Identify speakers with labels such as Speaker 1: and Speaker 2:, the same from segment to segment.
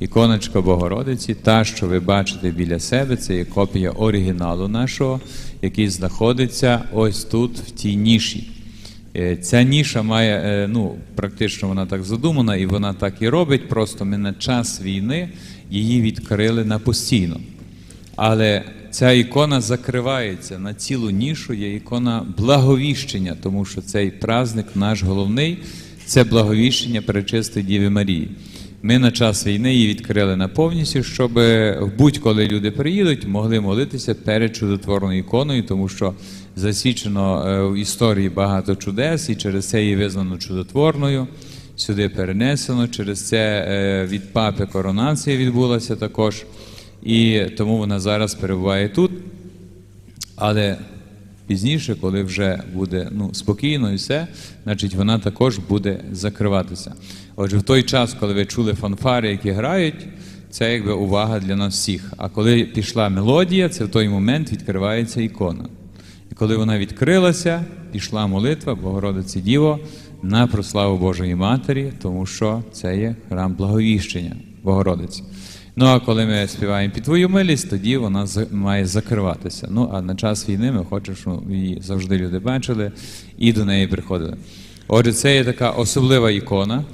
Speaker 1: Іконочка Богородиці, та, що ви бачите біля себе, це є копія оригіналу нашого, який знаходиться ось тут, в тій ніші. Е, Ця ніша має, е, ну, практично вона так задумана, і вона так і робить. Просто ми на час війни її відкрили на постійно. Але ця ікона закривається на цілу нішу, є ікона благовіщення, тому що цей праздник наш головний це благовіщення Пречистої Діви Марії. Ми на час війни її відкрили на повністю, щоб будь-коли люди приїдуть, могли молитися перед чудотворною іконою, тому що засвідчено е, в історії багато чудес, і через це її визнано чудотворною. Сюди перенесено. Через це е, від папи коронація відбулася також. І тому вона зараз перебуває тут. Але пізніше, коли вже буде ну, спокійно і все, значить вона також буде закриватися. Отже, в той час, коли ви чули фанфари, які грають, це якби увага для нас всіх. А коли пішла мелодія, це в той момент відкривається ікона. І коли вона відкрилася, пішла молитва Богородиці Діво на прославу Божої Матері, тому що це є храм благовіщення Богородиці. Ну а коли ми співаємо під твою милість, тоді вона має закриватися. Ну а на час війни ми хочемо, щоб її завжди люди бачили і до неї приходили. Отже, це є така особлива ікона.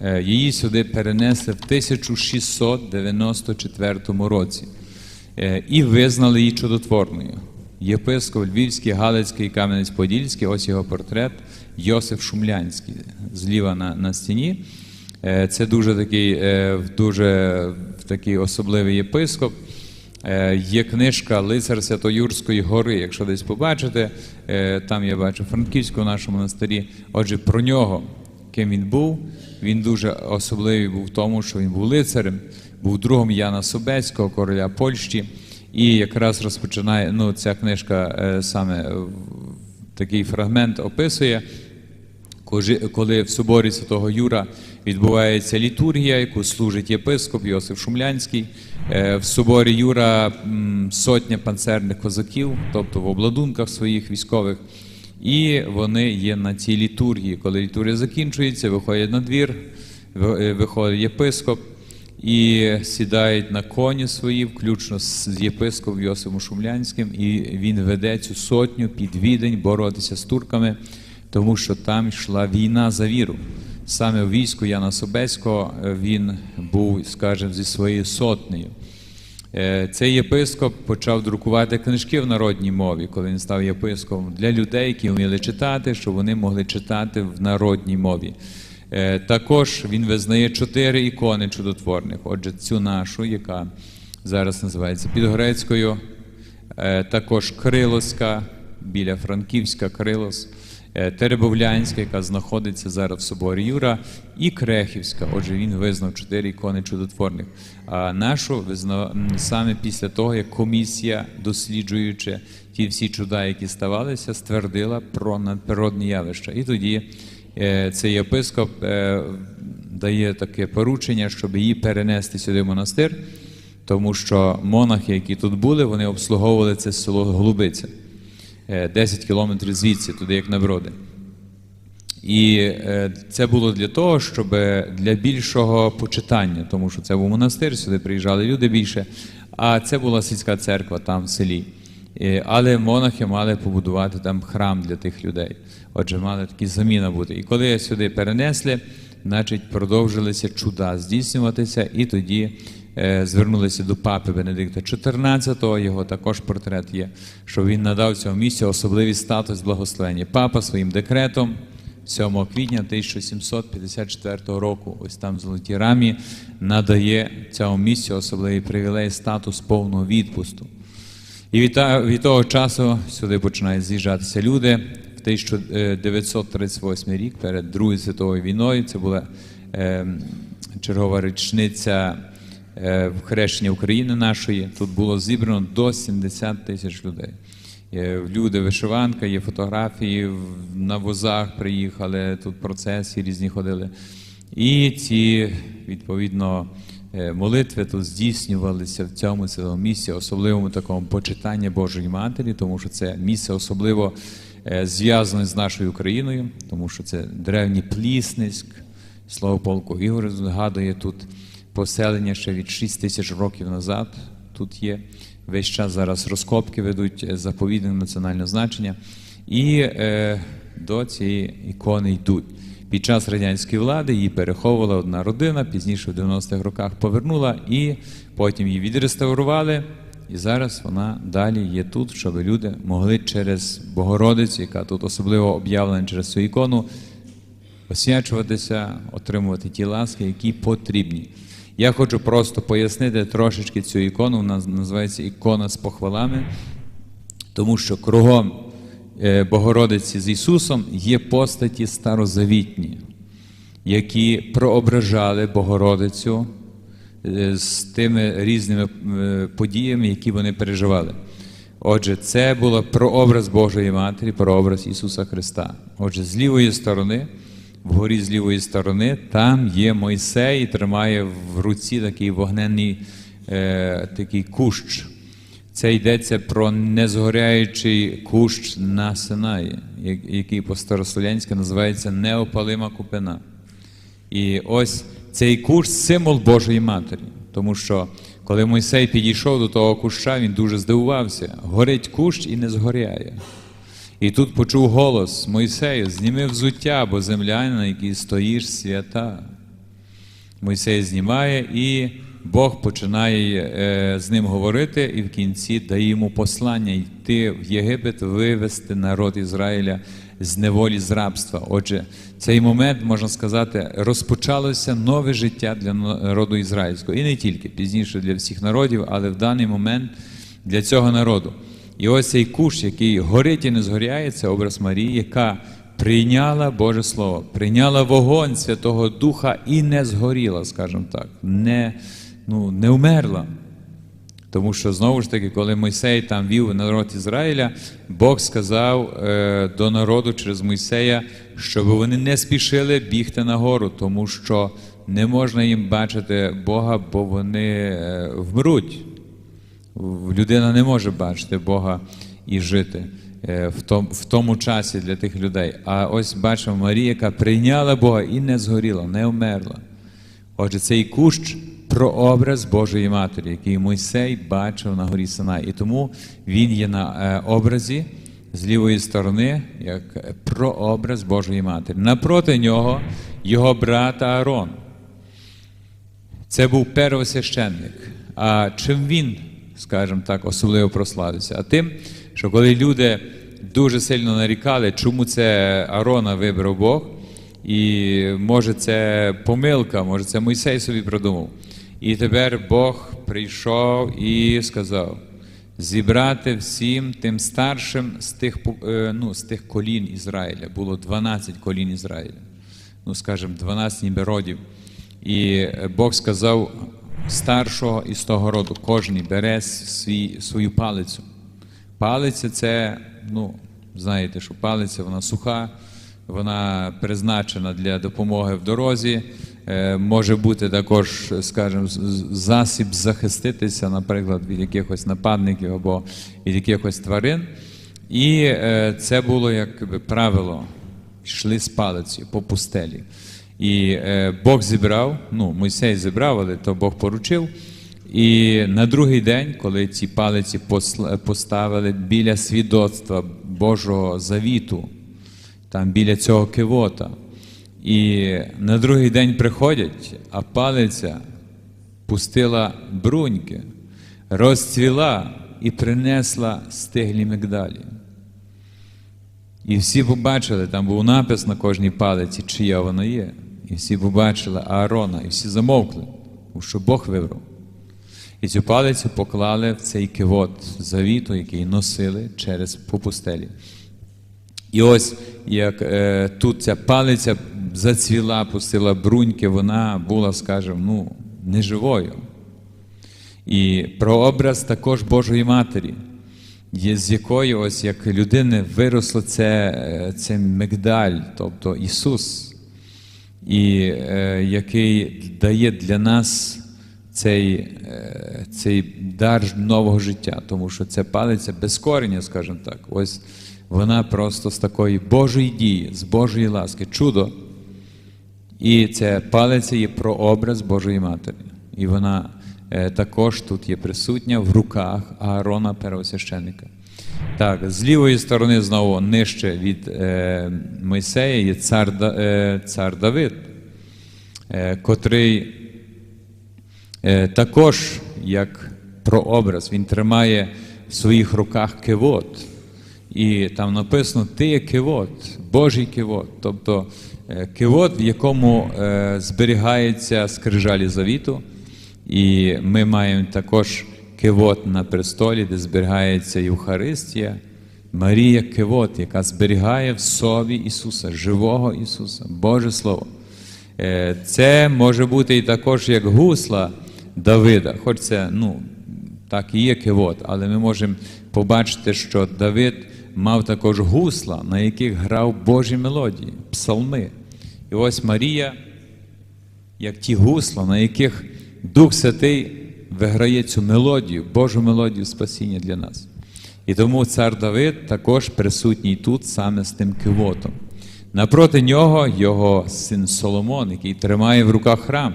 Speaker 1: Е, Її сюди перенесли в 1694 році Е, і визнали її чудотворною. Єпископ Львівський, Галицький, Кам'янець-Подільський, ось його портрет Йосиф Шумлянський, зліва на, на стіні. Е, Це дуже такий, дуже такий особливий єпископ. Е, Є книжка Лицар Святоюрської гори. Якщо десь побачите, е, там я бачу Франківську в нашому монастирі. Отже, про нього, ким він був, він дуже особливий був в тому, що він був лицарем, був другом Яна Собецького, короля Польщі. І якраз розпочинає ну, ця книжка е, саме такий фрагмент описує. Коли в соборі Святого Юра відбувається літургія, яку служить єпископ Йосиф Шумлянський. Е, В соборі Юра сотня панцерних козаків, тобто в обладунках своїх військових. І вони є на цій літургії. Коли літургія закінчується, виходять на двір, е, виходить єпископ і сідають на коні свої, включно з єпископом Йосифом Шумлянським, і він веде цю сотню під відень боротися з турками, тому що там йшла війна за віру. Саме в війську Яна Собеського е, він був, скажімо, зі своєю сотнею. Е, Цей єпископ почав друкувати книжки в народній мові, коли він став єпископом для людей, які вміли читати, щоб вони могли читати в народній мові. Е, Також він визнає чотири ікони чудотворних. Отже, цю нашу, яка зараз називається Підгорецькою, також Крилоська, біля Франківська Крилос, Теребовлянська, яка знаходиться зараз в соборі Юра, і Крехівська. Отже, він визнав чотири ікони чудотворних. А нашу визнав саме після того, як комісія, досліджуючи ті всі чуда, які ставалися, ствердила про надприродні явища. І тоді е, цей єпископ е, дає таке поручення, щоб її перенести сюди в монастир, тому що монахи, які тут були, вони обслуговували це село Голубиця. Е, 10 кілометрів звідси, туди як на броди. І е, це було для того, щоб для більшого почитання, тому що це був монастир, сюди приїжджали люди більше, а це була сільська церква там в селі. Е, Але монахи мали побудувати там храм для тих людей. Отже, мали такі заміна бути. І коли сюди перенесли, значить продовжилися чуда здійснюватися, і тоді е, звернулися до папи Бенедикта XIV, його також портрет є, що він надав цьому місцю особливий статус благословення. Папа своїм декретом 7 квітня 1754 року, ось там в золотій рамі, надає цьому місцю особливий привілей статус повного відпусту. І від, від того часу сюди починають з'їжджатися люди. В 1938 рік, перед Другою світовою війною, це була е, чергова річниця е, хрещення України нашої. Тут було зібрано до 70 тисяч людей. Люди, вишиванка, є фотографії, на возах приїхали, тут процесії різні ходили. І ці, відповідно, е, молитви тут здійснювалися в цьому цілому місці, особливому такому почитанні Божої Матері, тому що це місце особливо е, зв'язане з нашою Україною, тому що це древній Плісницьк, слово полку Ігор згадує тут поселення ще від 6 тисяч років назад. Тут є весь час зараз розкопки ведуть е, заповідне національне значення. І е, до цієї ікони йдуть. Під час радянської влади її переховувала одна родина, пізніше в 90-х роках повернула, і потім її відреставрували. І зараз вона далі є тут, щоб люди могли через Богородицю, яка тут особливо об'явлена через цю ікону, освячуватися, отримувати ті ласки, які потрібні. Я хочу просто пояснити трошечки цю ікону. Вона називається ікона з похвалами, тому що кругом е, Богородиці з Ісусом є постаті старозавітні, які проображали Богородицю е, з тими різними е, подіями, які вони переживали. Отже, це було прообраз Божої Матері, прообраз Ісуса Христа. Отже, з лівої сторони, вгорі з лівої сторони, там є Мойсей і тримає в руці такий вогненний е, такий кущ. Це йдеться про незгоряючий кущ на Синаї, який по старослов'янськи називається неопалима купина. І ось цей кущ символ Божої Матері. Тому що коли Мойсей підійшов до того куща, він дуже здивувався. Горить кущ і не згоряє. І тут почув голос Мойсею, зніми взуття, бо земля, на якій стоїш, свята. Мойсей знімає, і Бог починає е, з ним говорити, і в кінці дає йому послання йти в Єгипет, вивести народ Ізраїля з неволі з рабства. Отже, цей момент, можна сказати, розпочалося нове життя для народу ізраїльського. І не тільки пізніше для всіх народів, але в даний момент для цього народу. І ось цей кущ, який горить і не згоряє, це образ Марії, яка прийняла Боже Слово, прийняла вогонь Святого Духа і не згоріла, скажімо так, не, ну, не вмерла. Тому що знову ж таки, коли Мойсей там вів народ Ізраїля, Бог сказав е, до народу через Мойсея, щоб вони не спішили бігти на гору, тому що не можна їм бачити Бога, бо вони е, вмруть. Людина не може бачити Бога і жити е, в тому, часі для тих людей. А ось бачимо Марія, яка прийняла Бога і не згоріла, не вмерла. Отже, цей кущ прообраз Божої Матері, який Мойсей бачив на горі Синай. І тому він є на е, образі з лівої сторони, як прообраз Божої Матері. Напроти нього його брат Аарон. Це був первосвященник. А чим він, скажімо так, особливо прославився? А тим, що коли люди дуже сильно нарікали, чому це Арона вибрав Бог, і може це помилка, може це Мойсей собі придумав. І тепер Бог прийшов і сказав: зібрати всім тим старшим з тих, е, ну, з тих колін Ізраїля. Було 12 колін Ізраїля ну скажімо, 12 ніби родів. І е, Бог сказав старшого із того роду, кожен бере свій, свою палицю. Палиця це, ну, знаєте, що палиця вона суха, вона призначена для допомоги в дорозі. Е, Може бути також, скажімо, засіб захиститися, наприклад, від якихось нападників або від якихось тварин. І е, це було як правило йшли з палицею по пустелі. І е, Бог зібрав, ну, Мойсей зібрав, але то Бог поручив. І на другий день, коли ці палиці поставили біля свідоцтва Божого завіту, там біля цього кивота, і на другий день приходять, а палиця пустила бруньки, розцвіла і принесла стиглі мигдалі. І всі побачили, там був напис на кожній палиці, чия вона є. І всі побачили Аарона, і всі замовкли, що Бог вибрав. І цю палицю поклали в цей кивот завіту, який носили через по пустелі. І ось як е, тут ця палиця зацвіла, пустила бруньки, вона була, скажімо, ну, неживою. І прообраз також Божої Матері, з якої ось як людини виросло це, е, це мигдаль, тобто Ісус, і е, який дає для нас цей, е, цей дар нового життя, тому що це палиця без корення, скажімо так. Ось вона просто з такої Божої дії, з Божої ласки, чудо. І ця палиця є прообраз Божої Матері. І вона е, також тут є присутня в руках Аарона первосвященника. Так, з лівої сторони знову нижче від е, Мойсея є цар, е, цар Давид, е, котрий е, також як прообраз, він тримає в своїх руках кивот. І там написано Ти є кивот, Божий кивот. Тобто е, кивот, в якому е, зберігається скрижалі завіту. І ми маємо також кивот на престолі, де зберігається Євхаристія. Марія Кивот, яка зберігає в собі Ісуса, живого Ісуса, Боже Слово. Е, Це може бути і також як гусла Давида, хоч це ну, так і є кивот, але ми можемо побачити, що Давид мав також гусла, на яких грав Божі мелодії, псалми. І ось Марія, як ті гусла, на яких Дух Святий виграє цю мелодію, Божу мелодію спасіння для нас. І тому цар Давид також присутній тут саме з тим кивотом. Напроти нього його син Соломон, який тримає в руках храм.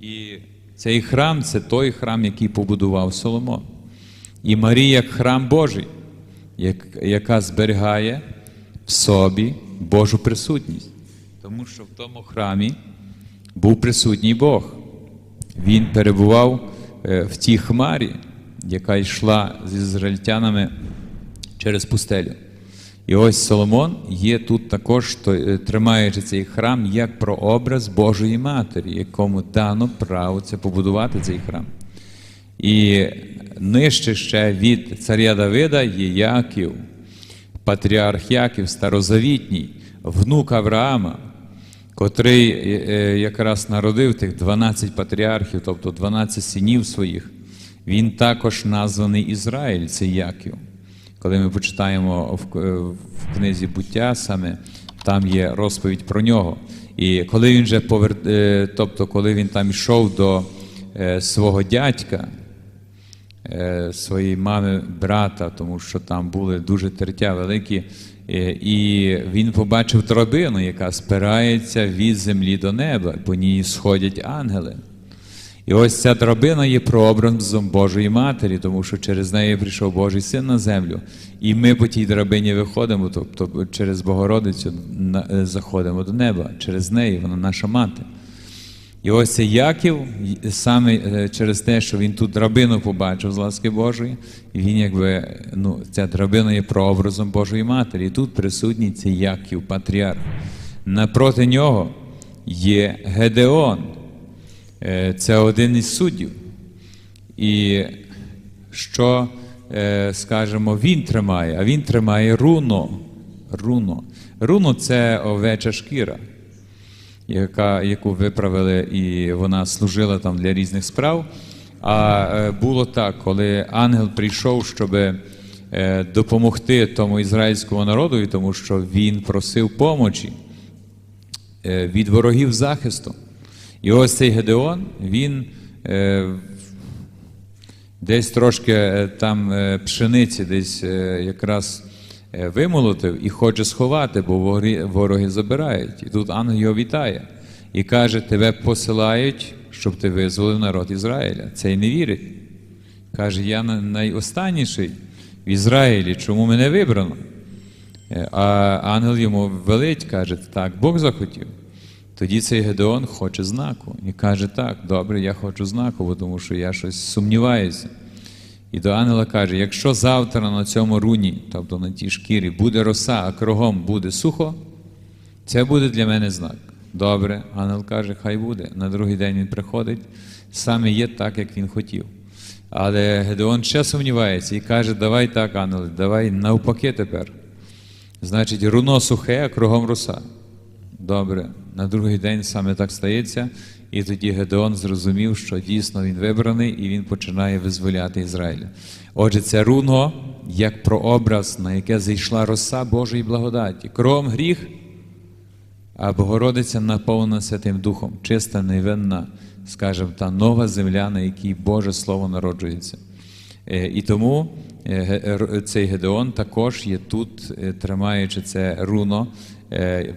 Speaker 1: І цей храм це той храм, який побудував Соломон. І Марія як храм Божий, як- яка зберігає в собі Божу присутність. Тому що в тому храмі був присутній Бог. Він перебував е, в тій хмарі, яка йшла з ізраїльтянами через пустелю. І ось Соломон є тут також, е, тримаючи цей храм як прообраз Божої Матері, якому дано право це побудувати цей храм. І нижче ще від царя Давида є Яків, патріарх Яків, старозавітній, внук Авраама, котрий е, е, якраз народив тих 12 патріархів, тобто 12 синів своїх. Він також названий Ізраїль, це Яків. Коли ми почитаємо в, е, в книзі буття саме, там є розповідь про нього. І коли він вже повер... тобто, коли він там йшов до свого дядька, своєї мами, брата, тому що там були дуже тертя великі. Е, І він побачив драбину, яка спирається від землі до неба, по ній сходять ангели. І ось ця драбина є прообразом Божої Матері, тому що через неї прийшов Божий син на землю. І ми по тій драбині виходимо, тобто через Богородицю е, заходимо до неба, через неї, вона наша мати. І ось Яків, саме е, через те, що він тут драбину побачив з ласки Божої, він якби, ну, ця драбина є прообразом Божої Матері. І тут присутній цей Яків, патріарх. Напроти нього є Гедеон. Е, Це один із суддів. І що, е, скажімо, він тримає? А він тримає руно. Руно. Руно це овеча шкіра яка, яку виправили, і вона служила там для різних справ. А е, було так, коли ангел прийшов, щоб е, допомогти тому ізраїльському народу, тому що він просив помочі е, від ворогів захисту. І ось цей Гедеон, він десь трошки там пшениці, десь якраз вимолотив і хоче сховати, бо вороги, забирають. І тут ангел його вітає і каже: Тебе посилають, щоб ти визволив народ Ізраїля. Цей не вірить. Каже, я на- найостанніший в Ізраїлі, чому мене вибрано? Е, А ангел йому велить, каже, так, Бог захотів. Тоді цей Гедеон хоче знаку. І каже, так, добре, я хочу знаку, бо тому що я щось сумніваюся. І до ангела каже: якщо завтра на цьому руні, тобто на тій шкірі, буде роса, а кругом буде сухо, це буде для мене знак. Добре, ангел каже, хай буде. На другий день він приходить, саме є так, як він хотів. Але Гедеон ще сумнівається і каже, давай так, ангел, давай навпаки тепер. Значить, руно сухе, а кругом роса. Добре, на другий день саме так стається, і тоді Гедеон зрозумів, що дійсно він вибраний, і він починає визволяти Ізраїля. Отже, це руно як прообраз, на яке зайшла роса Божої благодаті. Кругом гріх, а Богородиця наповнена Святим Духом, чиста, невинна, скажімо, та нова земля, на якій Боже Слово народжується. Е, І тому е, цей Гедеон також є тут, е, тримаючи це руно,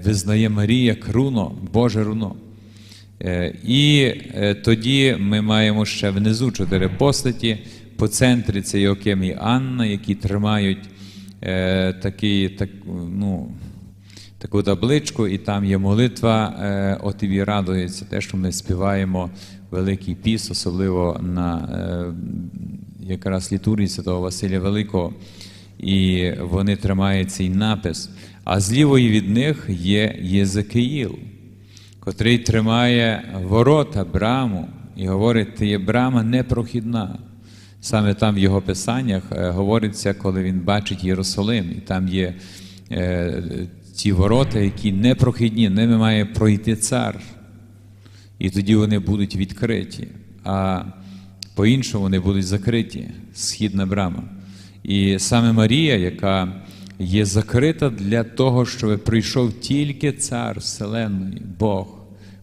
Speaker 1: визнає Марія як руно, Боже руно. Е, І е, тоді ми маємо ще внизу чотири постаті. По центрі це Йоаким і Анна, які тримають е, такий, так, ну, таку табличку, і там є молитва. Е, от і радується те, що ми співаємо Великий піс, особливо на е, якраз літургії Святого Василя Великого. І вони тримають цей напис. А з лівої від них є Єзекиїл, котрий тримає ворота, браму, і говорить, ти є брама непрохідна. Саме там в його писаннях е, говориться, коли він бачить Єрусалим, і там є е, ті ворота, які непрохідні, ними має пройти цар. І тоді вони будуть відкриті, а по-іншому вони будуть закриті, східна брама. І саме Марія, яка є закрита для того, щоб прийшов тільки цар Вселенної, Бог.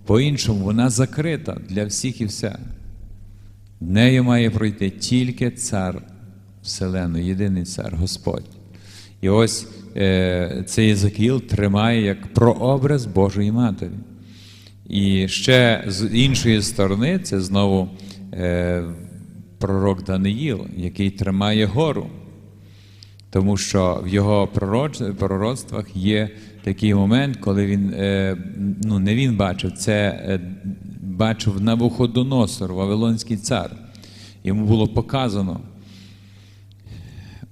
Speaker 1: По-іншому, вона закрита для всіх і вся. Нею має пройти тільки цар Вселеної, єдиний цар, Господь. І ось е, цей Єзекіл тримає як прообраз Божої Матері. І ще з іншої сторони, це знову е, пророк Даниїл, який тримає гору. Тому що в його пророцтвах є такий момент, коли він, е, ну не він бачив, це е, бачив Навуходоносор, Вавилонський цар. Йому було показано.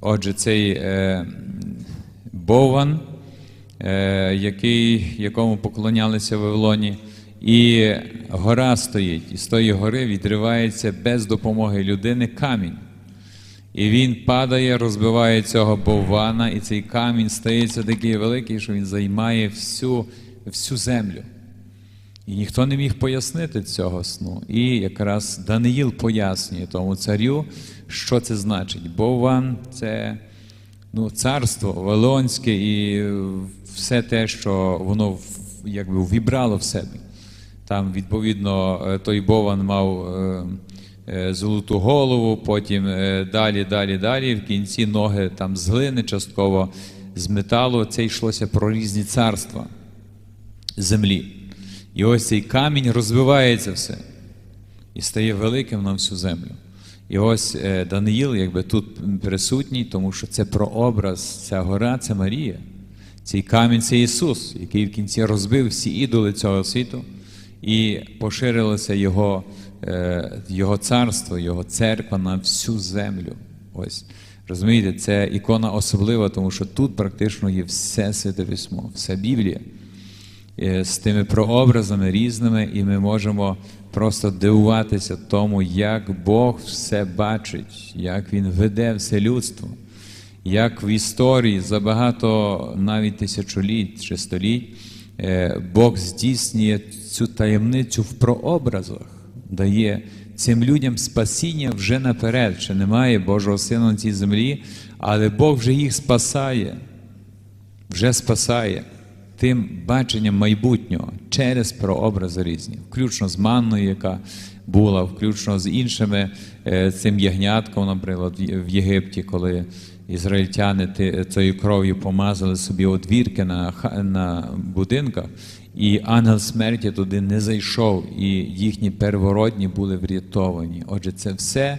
Speaker 1: Отже, цей е, Бован, який, якому поклонялися в Вавилоні, і гора стоїть, і з тої гори відривається без допомоги людини камінь. І він падає, розбиває цього боввана, і цей камінь стається такий великий, що він займає всю, всю землю. І ніхто не міг пояснити цього сну. І якраз Даниїл пояснює тому царю, що це значить. Бовван це ну, царство Вавилонське і все те, що воно якби вібрало в себе. Там, відповідно, е, той Бован мав е, золоту голову, потім е, далі, далі, далі. В кінці ноги там з глини, частково з металу. Це йшлося про різні царства землі. І ось цей камінь розвивається все і стає великим на всю землю. І ось е, Даниїл, якби тут присутній, тому що це прообраз, ця гора це Марія. Цей камінь це Ісус, який в кінці розбив всі ідоли цього світу, і поширилося Його, е, його царство, Його церква на всю землю. Ось. Розумієте, це ікона особлива, тому що тут практично є все святе письмо, вся Біблія е, з тими прообразами різними, і ми можемо просто дивуватися тому, як Бог все бачить, як Він веде все людство, як в історії за багато навіть тисячоліть чи століть е, Бог здійснює цю таємницю в прообразах, дає цим людям спасіння вже наперед, ще немає Божого Сина на цій землі, але Бог вже їх спасає вже спасає тим баченням майбутнього через прообрази різні, включно з манною, яка була, включно з іншими е, цим ягнятком, наприклад, в- Єгипті, коли ізраїльтяни цією кров'ю помазали собі одвірки на, на будинках, і ангел смерті туди не зайшов, і їхні первородні були врятовані. Отже, це все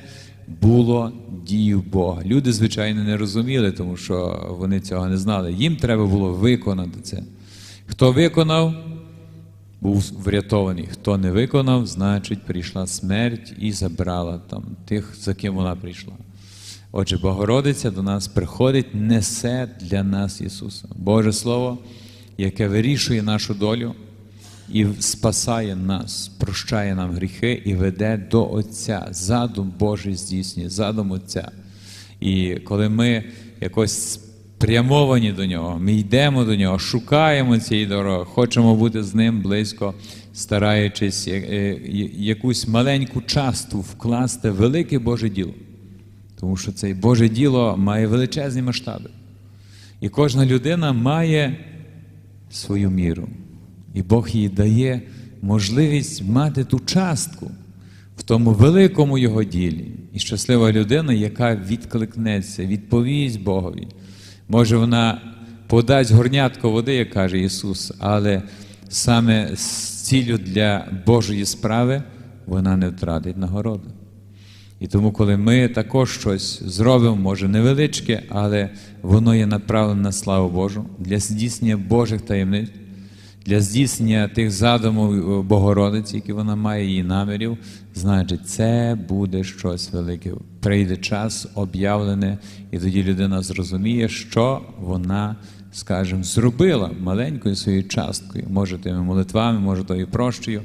Speaker 1: було дією Бога. Люди, звичайно, не розуміли, тому що вони цього не знали. Їм треба було виконати це. Хто виконав, був врятований. Хто не виконав, значить прийшла смерть і забрала там тих, за ким вона прийшла. Отже, Богородиця до нас приходить, несе для нас Ісуса. Боже Слово, яке вирішує нашу долю і спасає нас, прощає нам гріхи і веде до Отця. Задум Божий здійснює, задум Отця. І коли ми якось спрямовані до нього, ми йдемо до нього, шукаємо цієї дороги, хочемо бути з ним близько, стараючись е, е, якусь маленьку частку вкласти в велике Боже діло. Тому що це Боже діло має величезні масштаби. І кожна людина має свою міру. І Бог їй дає можливість мати ту частку в тому великому його ділі. І щаслива людина, яка відкликнеться, відповість Богові. Може, вона подасть горнятко води, як каже Ісус, але саме з ціллю для Божої справи, вона не втратить нагороди. І тому, коли ми також щось зробимо, може невеличке, але воно є направлене на славу Божу для здійснення Божих таємниць, для здійснення тих задумів е, Богородиці, які вона має її намірів, значить, це буде щось велике. Прийде час об'явлене, і тоді людина зрозуміє, що вона, скажімо, зробила маленькою своєю часткою, може тими молитвами, може тою прощою,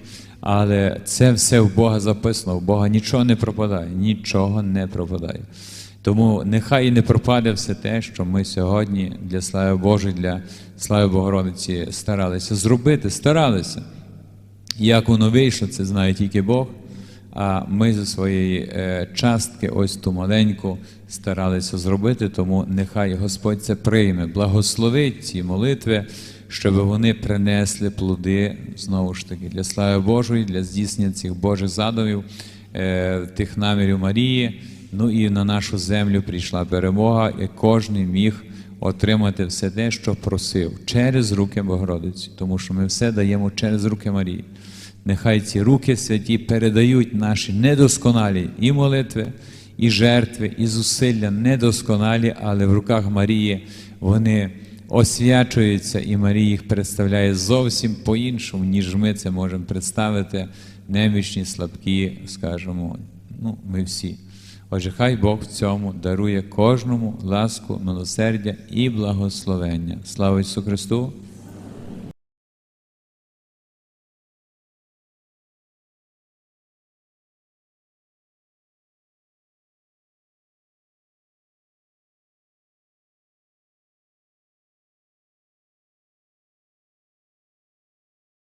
Speaker 1: але це все в Бога записано, в Бога нічого не пропадає, нічого не пропадає. Тому нехай і не пропаде все те, що ми сьогодні для слави Божої, для слави Богородиці старалися зробити, старалися. Як воно вийшло, це знає тільки Бог. А ми зі своєї е, частки, ось ту маленьку, старалися зробити, тому нехай Господь це прийме, благословить ці молитви, щоб вони принесли плоди знову ж таки для слави Божої, для здійснення цих Божих задумів, е, тих намірів Марії. Ну і на нашу землю прийшла перемога, і кожен міг отримати все те, що просив через руки Богородиці, тому що ми все даємо через руки Марії. Нехай ці руки святі передають наші недосконалі і молитви, і жертви, і зусилля недосконалі, але в руках Марії вони освячуються, і Марія їх представляє зовсім по-іншому, ніж ми це можемо представити, немічні, слабкі, скажімо, ну, ми всі. Отже, хай Бог в цьому дарує кожному ласку, милосердя і благословення. Слава Ісусу Христу!